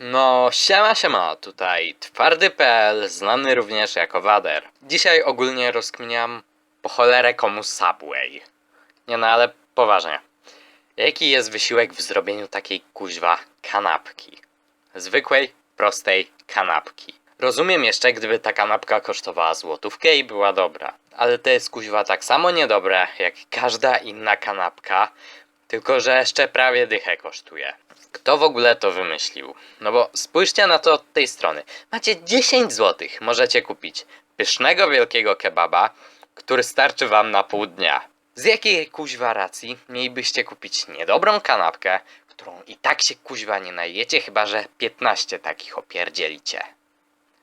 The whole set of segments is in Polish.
No, siema, siema, tutaj twardy.pl, znany również jako Wader. Dzisiaj ogólnie rozkminiam po cholerę komu Subway. Nie no, ale poważnie. Jaki jest wysiłek w zrobieniu takiej kuźwa kanapki? Zwykłej, prostej kanapki. Rozumiem jeszcze, gdyby ta kanapka kosztowała złotówkę i była dobra. Ale to jest kuźwa tak samo niedobre, jak każda inna kanapka, tylko że jeszcze prawie dychę kosztuje. Kto w ogóle to wymyślił? No bo spójrzcie na to od tej strony. Macie 10 zł, możecie kupić pysznego wielkiego kebaba, który starczy wam na pół dnia. Z jakiej kuźwa racji mielibyście kupić niedobrą kanapkę, którą i tak się kuźwa nie najecie, chyba że 15 takich opierdzielicie.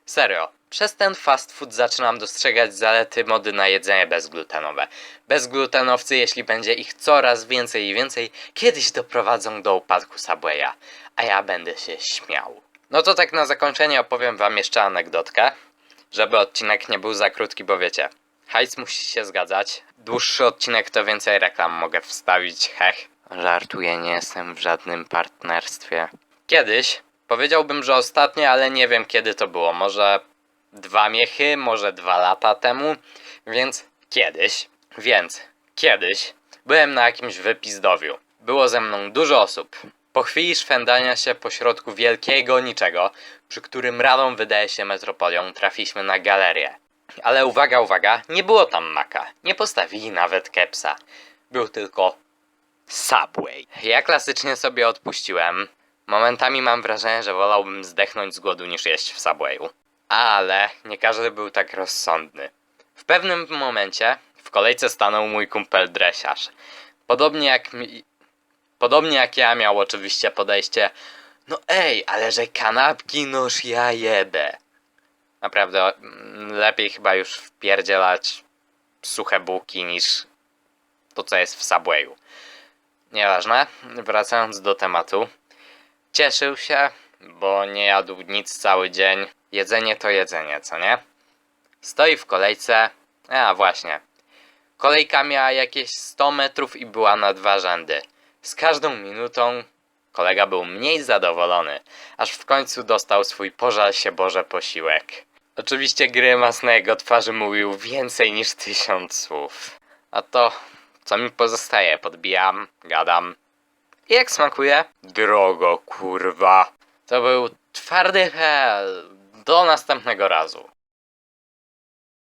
Serio, przez ten fast food zaczynam dostrzegać zalety mody na jedzenie bezglutenowe. Bezglutenowcy, jeśli będzie ich coraz więcej i więcej, kiedyś doprowadzą do upadku Subwaya, a ja będę się śmiał. No to tak na zakończenie opowiem wam jeszcze anegdotkę, żeby odcinek nie był za krótki, bo wiecie, hajs musi się zgadzać. Dłuższy odcinek to więcej reklam mogę wstawić, hech. Żartuję, nie jestem w żadnym partnerstwie. Kiedyś, powiedziałbym, że ostatnie, ale nie wiem kiedy to było, może dwa miechy, może dwa lata temu, więc kiedyś, więc kiedyś byłem na jakimś wypizdowiu. Było ze mną dużo osób. Po chwili szwendania się pośrodku wielkiego niczego, przy którym radą wydaje się metropolią, trafiliśmy na galerię. Ale uwaga, uwaga, nie było tam maka. Nie postawili nawet kepsa. Był tylko Subway. Ja klasycznie sobie odpuściłem. Momentami mam wrażenie, że wolałbym zdechnąć z głodu niż jeść w Subwayu. Ale nie każdy był tak rozsądny. W pewnym momencie w kolejce stanął mój kumpel dresiarz. Podobnie jak mi... Podobnie jak ja miał oczywiście podejście No ej, ale że kanapki noż ja jebę. Naprawdę, mm, lepiej chyba już wpierdzielać suche bułki niż to co jest w Subwayu. Nieważne, wracając do tematu. Cieszył się, bo nie jadł nic cały dzień. Jedzenie to jedzenie, co nie? Stoi w kolejce. A właśnie. Kolejka miała jakieś 100 metrów i była na dwa rzędy. Z każdą minutą kolega był mniej zadowolony, aż w końcu dostał swój pożal się Boże posiłek. Oczywiście grymas na jego twarzy mówił więcej niż tysiąc słów. A to, co mi pozostaje, podbijam, gadam. Jak smakuje? Drogo, kurwa. To był twardy hel. Do następnego razu.